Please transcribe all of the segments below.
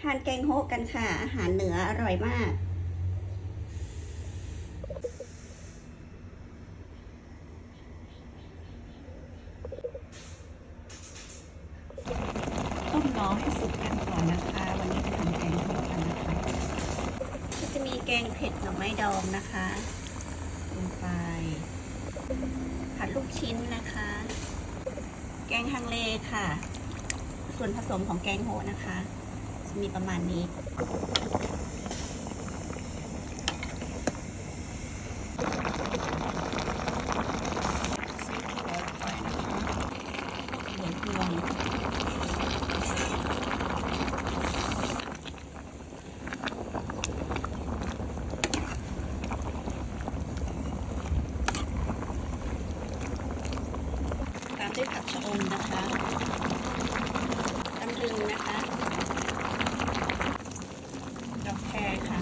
ทานแกงโฮะกันค่ะ อาหารเหนืออร่อยมาก ต้มน้องให้สุกกันก่อนนะคะ วันนี้จะทำแกงโฮะกันนะคะ ก็จะมีแกงเผ็ดหน่อไม้ดองนะคะลงไป ผัดลูกชิ้นนะคะ แกงฮังเลค่ะ ส่วนผสมของแกงโฮะนะคะจะ มีประมาณนี้ไปนะคะเหลืองพวงตามด้วยผักชะอมนะคะตำลึงนะคะ ดอกแครค่ะ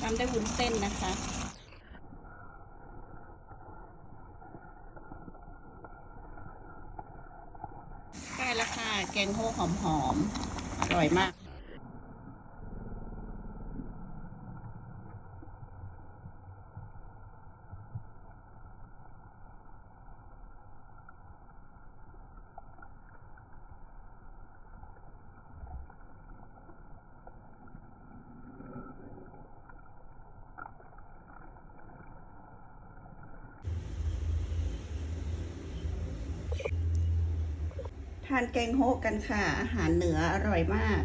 ตามด้วยวุ้นเส้นนะคะ ใกล้แล้วค่ะ แกงโฮหอมๆอร่อยมาก ทานแกงโฮกกันค่ะ อาหารเหนืออร่อยมาก